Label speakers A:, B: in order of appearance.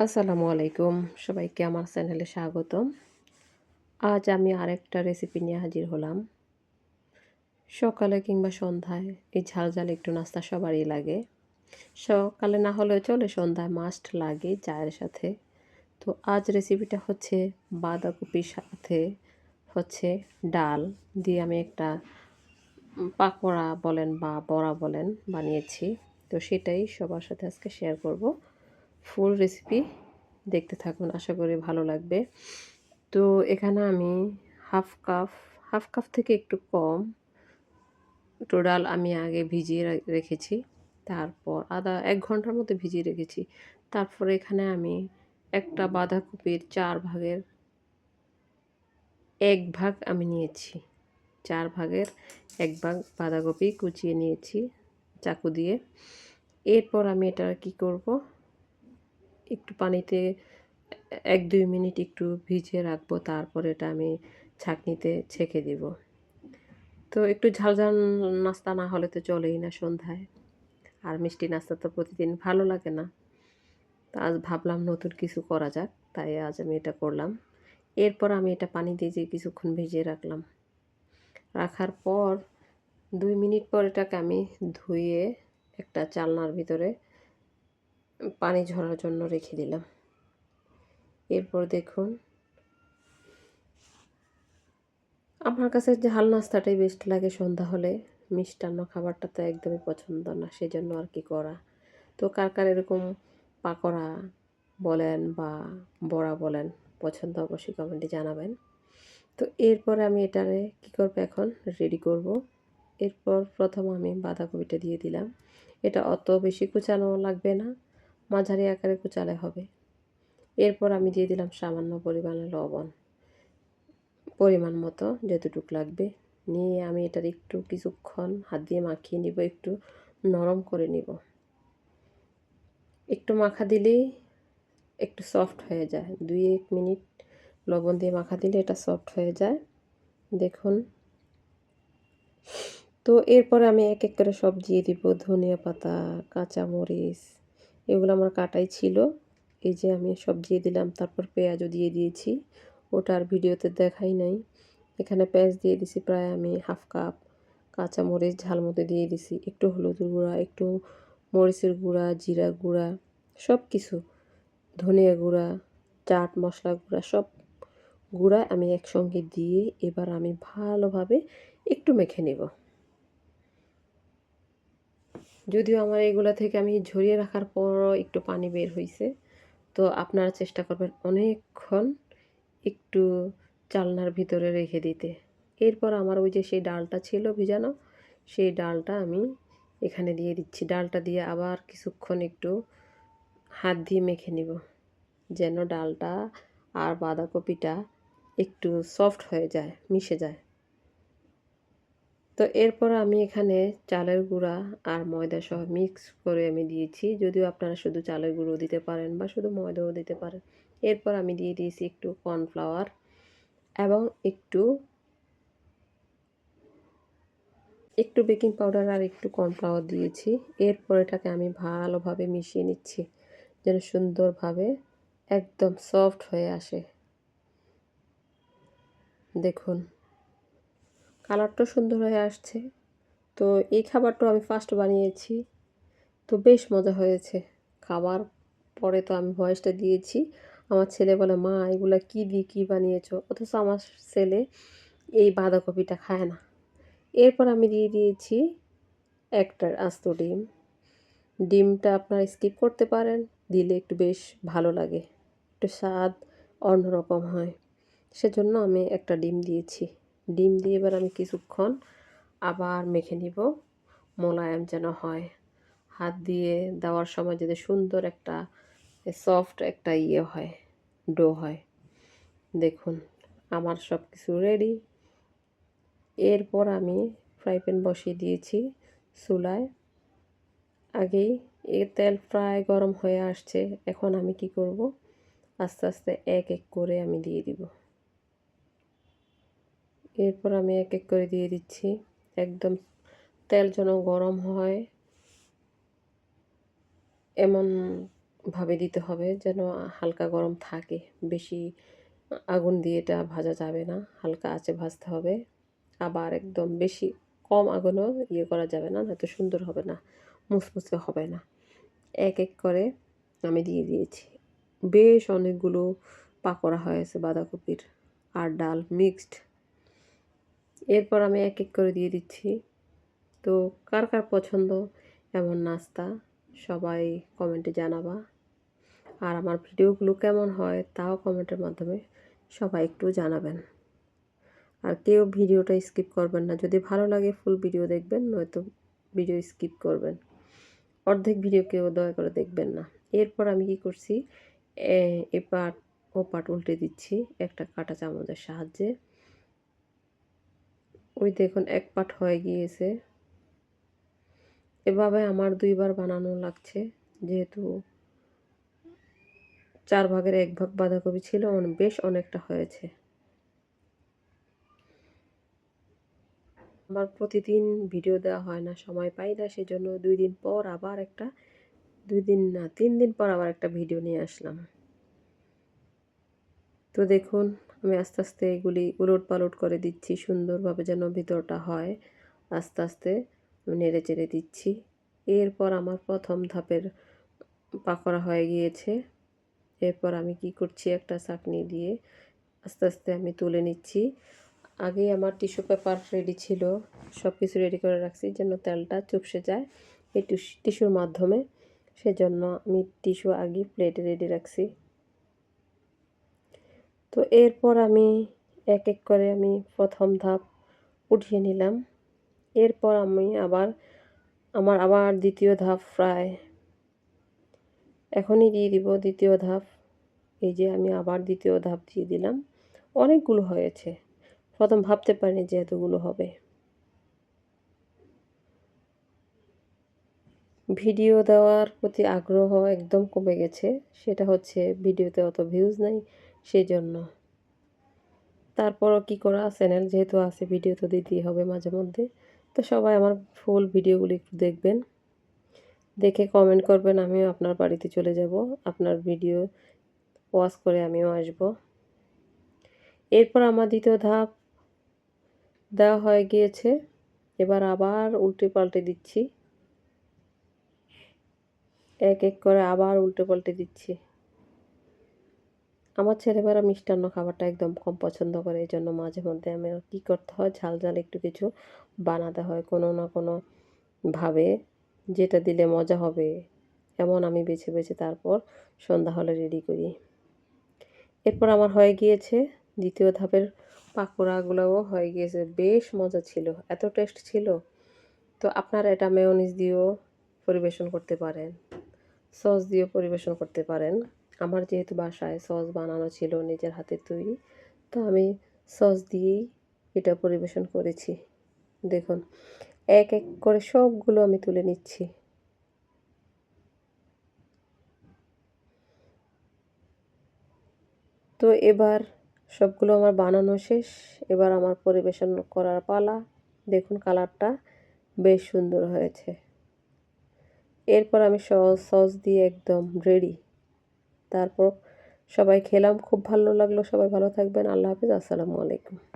A: আসসালামু আলাইকুম। সবাইকে আমার চ্যানেলে স্বাগতম। আজ আমি আরেকটা রেসিপি নিয়ে হাজির হলাম। সকালে কিংবা সন্ধ্যায় এই ঝাল ঝাল একটু নাস্তা সবারই লাগে। সকালে না হলেও চলে, সন্ধ্যায় মাস্ট লাগে চায়ের সাথে। তো আজ রেসিপিটা হচ্ছে বাঁধাকপির সাথে হচ্ছে ডাল দিয়ে আমি একটা পাকোড়া বলেন বা বড়া বলেন বানিয়েছি। তো সেটাই সবার সাথে আজকে শেয়ার করব। ফুল রেসিপি দেখতে থাকুন, আশা করি ভালো লাগবে। তো এখানে আমি হাফ কাপ হাফ কাপ থেকে একটু কম। টোটাল আমি আগে ভিজিয়ে রেখেছি, তারপর আধা, এক ঘণ্টার মধ্যে ভিজিয়ে রেখেছি। তারপরে এখানে আমি একটা বাঁধাকপির চার ভাগের এক ভাগ আমি নিয়েছি। চার ভাগের এক ভাগ বাঁধাকপি কুচিয়ে নিয়েছি চাকু দিয়ে। এরপর আমি এটা কি করব? একটু পানিতে এক, দুই মিনিট একটু ভিজিয়ে রাখব, তারপর এটা আমি ছাঁকনিতে ছেঁকে দিব। তো একটু ঝাল ঝাল নাস্তা না হলে তো চলেই না সন্ধ্যায়। আর মিষ্টি নাস্তা তো প্রতিদিন ভালো লাগে না। তো আজ ভাবলাম নতুন কিছু করা যাক, তাই আজ আমি এটা করলাম। এরপর আমি এটা পানি দিয়ে যে কিছুক্ষণ ভিজিয়ে রাখলাম। রাখার পর দুই মিনিট পর এটাকে আমি ধুয়ে একটা চালনার ভিতরে পানি ঝরার জন্য রেখে দিলাম। এরপর দেখুন, আমার কাছে ঝাল নাস্তাটাই বেস্ট লাগে সন্ধ্যা হলে, মিষ্টান্ন খাবারটা তো একদমই পছন্দ না, সেজন্য আর কি করা। তো কার কার এরকম পাকোড়া বলেন বা বড়া বলেন পছন্দ, অবশ্যই কমেন্টে জানাবেন। তো এরপরে আমি এটারে কী করব এখন? রেডি করব। এরপর প্রথম আমি বাঁধাকপিটা দিয়ে দিলাম। এটা অত বেশি কুচানো লাগবে না। মাঝারি আকারে কুচালে হবে। এরপর আমি দিয়ে দিলাম সামান্য পরিমাণে লবণ। পরিমাণ মতো যতটুক লাগবে। নিয়ে আমি এটার একটু কিছুক্ষণ হাত দিয়ে মাখিয়ে নিব, একটু নরম করে নিব। একটু মাখা দিলেই একটু সফট হয়ে যায়। দুই এক মিনিট লবণ দিয়ে মাখা দিলে এটা সফট হয়ে যায়। দেখুন। তো এরপরে আমি এক এক করে সব দিয়ে দিব ধনিয়া পাতা, কাঁচামরিচ এগুলো আমার কাটাই ছিল। এই যে আমি সব দিয়ে দিলাম, তারপর পেঁয়াজও দিয়ে দিয়েছি। ওটা আর ভিডিওতে দেখাই নাই। এখানে পেঁয়াজ দিয়ে দিছি প্রায় আমি হাফ কাপ, কাঁচামরিচ, ঝাল মতো দিয়ে দিছি। একটু হলুদের গুঁড়া, একটু মরিচের গুঁড়া, জিরা গুঁড়া, সব কিছু। ধনিয়া গুঁড়া, চাট মশলা গুঁড়া, সব গুঁড়া আমি একসঙ্গে দিয়ে এবার আমি ভালোভাবে একটু মেখে নেব। যদিও আমার এগুলা থেকে আমি ঝরিয়ে রাখার পরও একটু পানি বের হয়েছে তো আপনারা চেষ্টা করবেন অনেকক্ষণ একটু চালনার ভিতরে রেখে দিতে। এরপর আমার ওই যে সেই ডালটা ছিল ভিজানো, সেই ডালটা আমি এখানে দিয়ে দিচ্ছি। ডালটা দিয়ে আবার কিছুক্ষণ একটু হাত দিয়ে মেখে নিব, যেন ডালটা আর বাঁধাকপিটা একটু সফট হয়ে যায়, মিশে যায়। তো এরপর আমি এখানে চালের গুঁড়া আর ময়দা সহ মিক্স করে আমি দিয়েছি। যদিও আপনারা শুধু চালের গুঁড়ো দিতে পারেন বা শুধু ময়দাও দিতে পারেন। এরপর আমি দিয়ে দিয়েছি একটু কর্নফ্লাওয়ার এবং একটু একটু বেকিং পাউডার আর একটু কর্নফ্লাওয়ার দিয়েছি। এরপর এটাকে আমি ভালোভাবে মিশিয়ে নিচ্ছি যেন সুন্দরভাবে একদম সফট হয়ে আসে। দেখুন। কালারটাও সুন্দর হয়ে আসছে। তো এই খাবারটা আমি ফার্স্ট বানিয়েছি। তো বেশ মজা হয়েছে। খাবার পরে তো আমি ভয়েসটা দিয়েছি। আমার ছেলে বলে, মা, এগুলো কী দিয়ে কী বানিয়েছো? অথচ আমার ছেলে এই বাঁধাকপিটা খায় না। এরপর আমি দিয়ে দিয়েছি একটা আস্ত ডিম। ডিমটা আপনারা স্কিপ করতে পারেন, দিলে একটু বেশ ভালো লাগে। একটু স্বাদ অন্যরকম হয়। সেজন্য আমি একটা ডিম দিয়েছি। ডিম দিয়ে এবার আমি কিছুক্ষণ আবার মেখে নিব। মোলায়েম যেন হয়। হাত দিয়ে দেওয়ার সময় যদি সুন্দর একটা সফট একটা ইয়ে হয় ডো হয়। দেখুন, আমার সব কিছু রেডি এরপর আমি ফ্রাই প্যান বসিয়ে দিয়েছি চুলায়। আগেই এর তেল প্রায় গরম হয়ে আসছে। এখন আমি কি করব? আস্তে আস্তে এক এক করে আমি দিয়ে দিব। এরপর আমি এক এক করে দিয়ে দিচ্ছি। একদম তেল যেন গরম হয়, এমন ভাবে দিতে হবে যেন হালকা গরম থাকে। বেশি আগুন দিয়ে এটা ভাজা যাবে না, হালকা আঁচে ভাজতে হবে। আবার একদম বেশি কম আগুনও ইয়ে করা যাবে না নয়তো সুন্দর হবে না, মুসমুসে হবে না। এক এক করে আমি দিয়ে দিয়েছি। বেশ অনেকগুলো পাকোড়া হয়েছে বাঁধাকপির, আর ডাল, মিক্সড। এরপর আমি এক এক করে দিয়ে দিচ্ছি। তো কার কার পছন্দ? এমন নাস্তা সবাই কমেন্টে জানাবা। আর আমার ভিডিওগুলো কেমন হয় তাও কমেন্টের মাধ্যমে সবাই একটু জানাবেন। আর কেউ ভিডিওটা স্কিপ করবেন না। যদি ভালো লাগে ফুল ভিডিও দেখবেন, নয়তো ভিডিও স্কিপ করবেন। অর্ধেক ভিডিও কেউ দয়া করে দেখবেন না। এরপর আমি কি করছি? এ পাট ও পাট উল্টে দিচ্ছি। একটা কাটা চামচের সাহায্যে। ওই দেখুন, এক পাট হয়ে গিয়েছে। এভাবে আমার দুইবার বানানো লাগছে। যেহেতু চার ভাগের এক ভাগ বাঁধাকপি ছিল বেশ অনেকটা হয়েছে। আমার প্রতিদিন ভিডিও দেওয়া হয় না, সময় পাই না, সেজন্য দুই দিন পর আবার একটা, দুই দিন না, তিন দিন পর আবার একটা ভিডিও নিয়ে আসলাম। তো দেখুন আমি আস্তে আস্তে এগুলি উলট পালট করে দিচ্ছি, সুন্দরভাবে যেন ভিতরটা হয়। আস্তে আস্তে নেড়ে চেড়ে দিচ্ছি। এরপর আমার প্রথম ধাপের পাকড়া হয়ে গিয়েছে। এরপর আমি কি করছি, একটা চাকনি দিয়ে আস্তে আস্তে আমি তুলে নিচ্ছি। আগেই আমার টিস্যু পেপার রেডি ছিল সব কিছু রেডি করে রাখছি যেন তেলটা চুপসে যায়। এই টিস্যুর মাধ্যমে সেজন্য আমি টিস্যু আগে প্লেটে রেডি রাখছি। তো এরপর আমি এক এক করে আমি প্রথম ধাপ উঠিয়ে নিলাম। এরপর আমি আবার, আমার আবার দ্বিতীয় ধাপ ফ্রাই এখনই দিয়ে দিব দ্বিতীয় ধাপ। এই যে আমি আবার দ্বিতীয় ধাপ দিয়ে দিলাম। অনেকগুলো হয়েছে। প্রথম ভাবতে পারিনি যে এতগুলো হবে। ভিডিও দেওয়ার প্রতি আগ্রহ একদম কমে গেছে। সেটা হচ্ছে ভিডিওতে অত ভিউজ নাই। সেই জন্য তারপরও কি করা চ্যানেল যেহেতু আছে, ভিডিও তো দিতেই হবে মাঝে মধ্যে। তো সবাই আমার ফুল ভিডিওগুলি একটু দেখবেন। দেখে কমেন্ট করবেন, আমিও আপনার বাড়িতে চলে যাব। আপনার ভিডিও ওয়াশ করে আমিও আসব। এরপর আমার দ্বিতীয় ধাপ দেওয়া হয়ে গিয়েছে। এবার আবার উল্টে পাল্টে দিচ্ছি। এক এক করে আবার উল্টে পাল্টে দিচ্ছি। আমার ছেলেমেয়েরা মিষ্টান্ন খাবারটা একদম কম পছন্দ করে এই জন্য মাঝে মধ্যে আমি কী করতে হয়, ঝাল ঝাল একটু কিছু বানাতে হয় কোনো না কোনো ভাবে, যেটা দিলে মজা হবে, এমন আমি বেছে বেছে তারপর সন্ধ্যা হলে রেডি করি। এরপর আমার হয়ে গিয়েছে, দ্বিতীয় ধাপের পাকোড়াগুলোও হয়ে গিয়েছে, বেশ মজা ছিল, এত টেস্ট ছিল। তো আপনারা এটা মেয়নিজ দিয়েও পরিবেশন করতে পারেন সস দিয়েও পরিবেশন করতে পারেন। আমার যেহেতু বাসায় সস বানানো ছিল নিজের হাতে তৈরি, তো আমি সস দিয়েই এটা পরিবেশন করেছি। দেখুন, এক এক করে সবগুলো আমি তুলে নিচ্ছি। তো এবার সবগুলো আমার বানানো শেষ, এবার আমার পরিবেশন করার পালা। দেখুন কালারটা বেশ সুন্দর হয়েছে। এরপর আমি সস সস দিয়ে একদম রেডি তারপর সবাই খেলাম। খুব ভালো লাগল। সবাই ভালো থাকবেন। আল্লাহ হাফিজ। আসসালামু আলাইকুম।